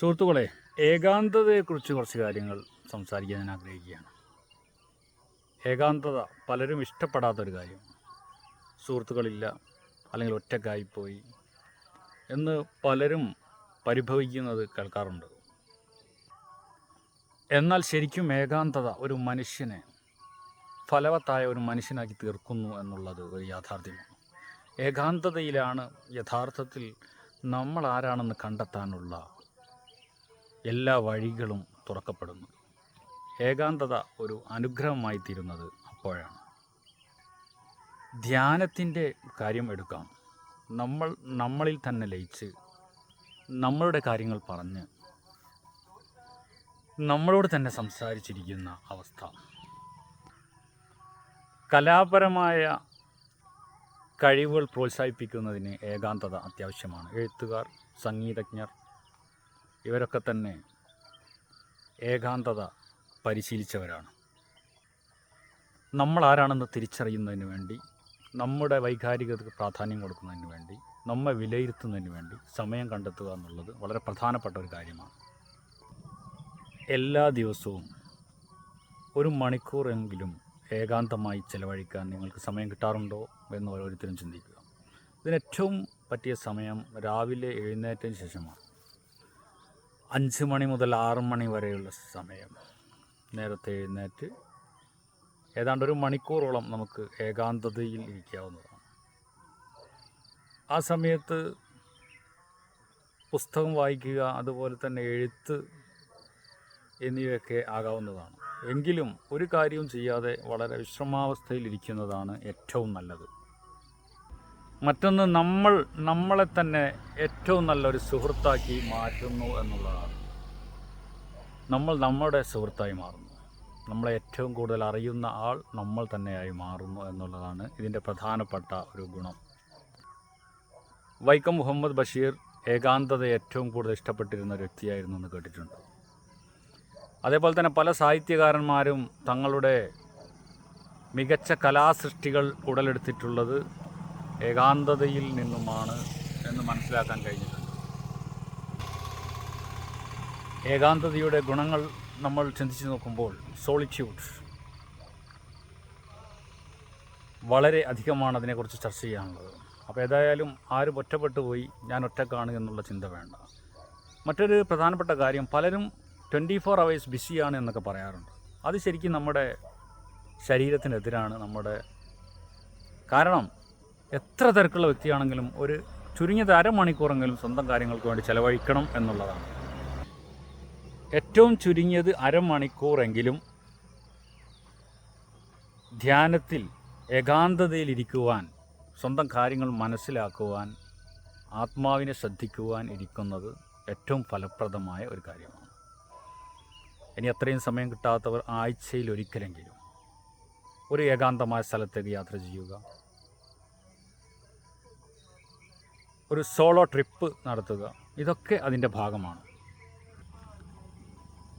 സുഹൃത്തുക്കളെ ഏകാന്തതയെക്കുറിച്ച് കുറച്ച് കാര്യങ്ങൾ സംസാരിക്കാൻ ഞാൻ ആഗ്രഹിക്കുകയാണ്. ഏകാന്തത പലരും ഇഷ്ടപ്പെടാത്തൊരു കാര്യം. സുഹൃത്തുക്കളില്ല അല്ലെങ്കിൽ ഒറ്റക്കായിപ്പോയി എന്ന് പലരും പരിഭവിക്കുന്നത് കേൾക്കാറുണ്ട്. എന്നാൽ ശരിക്കും ഏകാന്തത ഒരു മനുഷ്യനെ ഫലവത്തായ ഒരു മനുഷ്യനാക്കി തീർക്കുന്നു എന്നുള്ളത് ഒരു യാഥാർത്ഥ്യമാണ്. ഏകാന്തതയിലാണ് യഥാർത്ഥത്തിൽ നമ്മൾ ആരാണെന്ന് കണ്ടെത്താനുള്ള എല്ലാ വഴികളും തുറക്കപ്പെടുന്നു. ഏകാന്തത ഒരു അനുഗ്രഹമായി തീരുന്നത് അപ്പോഴാണ്. ധ്യാനത്തിന്റെ കാര്യം എടുക്കാം. നമ്മൾ നമ്മളിൽ തന്നെ ലയിച്ച് നമ്മളുടെ കാര്യങ്ങൾ പറഞ്ഞ് നമ്മളോട് തന്നെ സംസാരിച്ചിരിക്കുന്ന അവസ്ഥ. കലാപരമായ കഴിവുകൾ പ്രോത്സാഹിപ്പിക്കുന്നതിന് ഏകാന്തത അത്യാവശ്യമാണ്. എഴുത്തുകാർ സംഗീതജ്ഞർ ഇവരൊക്കെ തന്നെ ഏകാന്തത പരിശീലിച്ചവരാണ്. നമ്മൾ ആരാണെന്ന് തിരിച്ചറിയുന്നതിന് വേണ്ടി നമ്മുടെ വൈകാരികതയ്ക്ക് പ്രാധാന്യം കൊടുക്കുന്നതിന് വേണ്ടി നമ്മെ വിലയിരുത്തുന്നതിന് വേണ്ടി സമയം കണ്ടെത്തുക എന്നുള്ളത് വളരെ പ്രധാനപ്പെട്ട ഒരു കാര്യമാണ്. എല്ലാ ദിവസവും ഒരു മണിക്കൂറെങ്കിലും ഏകാന്തമായി ചിലവഴിക്കാൻ നിങ്ങൾക്ക് സമയം കിട്ടാറുണ്ടോ എന്ന് ഓരോരുത്തരും ചിന്തിക്കുക. ഇതിന് ഏറ്റവും പറ്റിയ സമയം രാവിലെ എഴുന്നേറ്റതിന് ശേഷമാണ്. അഞ്ച് മണി മുതൽ ആറ് മണി വരെയുള്ള സമയം. നേരത്തെ എഴുന്നേറ്റ് ഏതാണ്ട് ഒരു മണിക്കൂറോളം നമുക്ക് ഏകാന്തതയിൽ ഇരിക്കാവുന്നതാണ്. ആ സമയത്ത് പുസ്തകം വായിക്കുക അതുപോലെ തന്നെ എഴുത്ത് എന്നിവയൊക്കെ ആകാവുന്നതാണ്. എങ്കിലും ഒരു കാര്യവും ചെയ്യാതെ വളരെ വിശ്രമാവസ്ഥയിൽ ഇരിക്കുന്നതാണ് ഏറ്റവും നല്ലത്. മറ്റൊന്ന് നമ്മൾ നമ്മളെ തന്നെ ഏറ്റവും നല്ലൊരു സുഹൃത്താക്കി മാറ്റുന്നു എന്നുള്ളതാണ്. നമ്മൾ നമ്മുടെ സുഹൃത്തായി മാറുന്നു. നമ്മളെ ഏറ്റവും കൂടുതൽ അറിയുന്ന ആൾ നമ്മൾ തന്നെയായി മാറുന്നു എന്നുള്ളതാണ് ഇതിന്റെ പ്രധാനപ്പെട്ട ഒരു ഗുണം. വൈക്കം മുഹമ്മദ് ബഷീർ ഏകാന്തത ഏറ്റവും കൂടുതൽ ഇഷ്ടപ്പെട്ടിരുന്ന ഒരു വ്യക്തിയായിരുന്നു എന്ന് കേട്ടിട്ടുണ്ട്. അതേപോലെ തന്നെ പല സാഹിത്യകാരന്മാരും തങ്ങളുടെ മികച്ച കലാസൃഷ്ടികൾ ഉടലെടുത്തിട്ടുള്ളത് ഏകാന്തതയിൽ നിന്നുമാണ് എന്ന് മനസ്സിലാക്കാൻ കഴിഞ്ഞിട്ടുണ്ട്. ഏകാന്തതയുടെ ഗുണങ്ങൾ നമ്മൾ ചിന്തിച്ചു നോക്കുമ്പോൾ സോളിറ്റ്യൂഡ് വളരെ അധികമാണ് അതിനെക്കുറിച്ച് ചർച്ച ചെയ്യാനുള്ളത്. അപ്പോൾ ഏതായാലും ആരും ഒറ്റപ്പെട്ടു പോയി ഞാൻ ഒറ്റക്കാണ് എന്നുള്ള ചിന്ത വേണ്ട. മറ്റൊരു പ്രധാനപ്പെട്ട കാര്യം പലരും ട്വന്റി ഫോർ അവേഴ്സ് ബിസിയാണ് എന്നൊക്കെ പറയാറുണ്ട്. അത് ശരിക്കും നമ്മുടെ ശരീരത്തിനെതിരാണ് നമ്മുടെ കാരണം എത്ര തിരക്കുള്ള വ്യക്തിയാണെങ്കിലും ഒരു ചുരുങ്ങിയത് അരമണിക്കൂറെങ്കിലും സ്വന്തം കാര്യങ്ങൾക്ക് വേണ്ടി ചിലവഴിക്കണം എന്നുള്ളതാണ്. ഏറ്റവും ചുരുങ്ങിയത് അരമണിക്കൂറെങ്കിലും ധ്യാനത്തിൽ ഏകാന്തതയിലിരിക്കുവാൻ സ്വന്തം കാര്യങ്ങൾ മനസ്സിലാക്കുവാൻ ആത്മാവിനെ ശ്രദ്ധിക്കുവാൻ ഇരിക്കുന്നത് ഏറ്റവും ഫലപ്രദമായ ഒരു കാര്യമാണ്. ഇനി അത്രയും സമയം കിട്ടാത്തവർ ആഴ്ചയിൽ ഒരിക്കലെങ്കിലും ഒരു ഏകാന്തമായ സ്ഥലത്തേക്ക് യാത്ര ചെയ്യുക. ഒരു സോളോ ട്രിപ്പ് നടത്തുക. ഇതൊക്കെ അതിന്റെ ഭാഗമാണ്.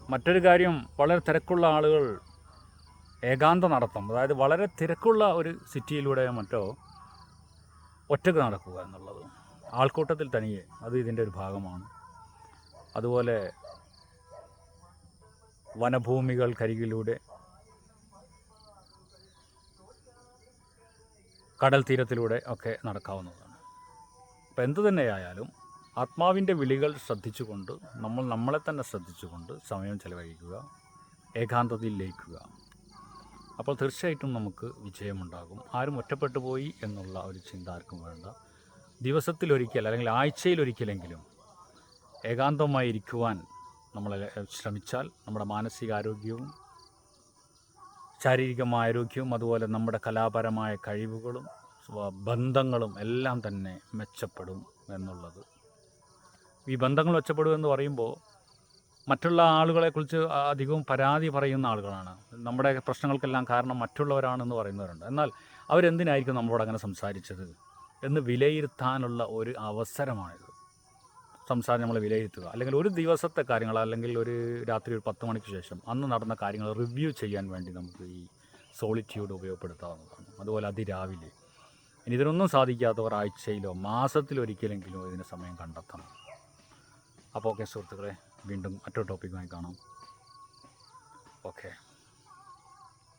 മറ്റൊരു കാര്യം വളരെ തിരക്കുള്ള ആളുകൾ ഏകാന്ത നടത്തം അതായത് വളരെ തിരക്കുള്ള ഒരു സിറ്റിയിലൂടെ മറ്റോ ഒറ്റയ്ക്ക് നടക്കുക എന്നുള്ളത് ആൾക്കൂട്ടത്തിൽ തനിയെ അത് ഇതിന്റെ ഒരു ഭാഗമാണ്. അതുപോലെ വനഭൂമികൾക്കരികിലൂടെ കടൽ തീരത്തിലൂടെ ഒക്കെ നടക്കാവുന്നതാണ്. അപ്പോൾ എന്തു തന്നെയായാലും ആത്മാവിന്റെ വിളികൾ ശ്രദ്ധിച്ചുകൊണ്ട് നമ്മൾ നമ്മളെ തന്നെ ശ്രദ്ധിച്ചുകൊണ്ട് സമയം ചെലവഴിക്കുക ഏകാന്തതയിൽ ലയിക്കുക. അപ്പോൾ തീർച്ചയായിട്ടും നമുക്ക് വിജയമുണ്ടാകും. ആരും ഒറ്റപ്പെട്ടു പോയി എന്നുള്ള ഒരു ചിന്ത ആർക്കും വേണ്ട. ദിവസത്തിലൊരിക്കൽ അല്ലെങ്കിൽ ആഴ്ചയിലൊരിക്കലെങ്കിലും ഏകാന്തമായി ഇരിക്കുവാൻ നമ്മൾ ശ്രമിച്ചാൽ നമ്മുടെ മാനസികാരോഗ്യവും ശാരീരികമായ ആരോഗ്യവും അതുപോലെ നമ്മുടെ കലാപരമായ കഴിവുകളും ബന്ധങ്ങളും എല്ലാം തന്നെ മെച്ചപ്പെടും എന്നുള്ളത്. ഈ ബന്ധങ്ങൾ മെച്ചപ്പെടും എന്ന് പറയുമ്പോൾ മറ്റുള്ള ആളുകളെക്കുറിച്ച് അധികവും പരാതി പറയുന്ന ആളുകളാണ്. നമ്മുടെ പ്രശ്നങ്ങൾക്കെല്ലാം കാരണം മറ്റുള്ളവരാണെന്ന് പറയുന്നവരുണ്ട്. എന്നാൽ അവരെന്തിനായിരിക്കും നമ്മളോട് അങ്ങനെ സംസാരിച്ചത് എന്ന് വിലയിരുത്താനുള്ള ഒരു അവസരമാണിത്. സംസാരം നമ്മൾ വിലയിരുത്തുക. അല്ലെങ്കിൽ ഒരു ദിവസത്തെ കാര്യങ്ങൾ അല്ലെങ്കിൽ ഒരു രാത്രി ഒരു പത്ത് മണിക്ക് ശേഷം അന്ന് നടന്ന കാര്യങ്ങൾ റിവ്യൂ ചെയ്യാൻ വേണ്ടി നമുക്ക് ഈ സോളിറ്റ്യൂഡ് ഉപയോഗപ്പെടുത്താവുന്നതാണ്. അതുപോലെ അതിരാവിലെ ഇനി ഇതിനൊന്നും സാധിക്കാത്തവർ ആഴ്ചയിലോ മാസത്തിലൊരിക്കലെങ്കിലും ഇതിന് സമയം കണ്ടെത്തണം. അപ്പോൾ ഓക്കെ സുഹൃത്തുക്കളെ വീണ്ടും മറ്റൊരു ടോപ്പിക്കുമായി കാണാം. ഓക്കെ.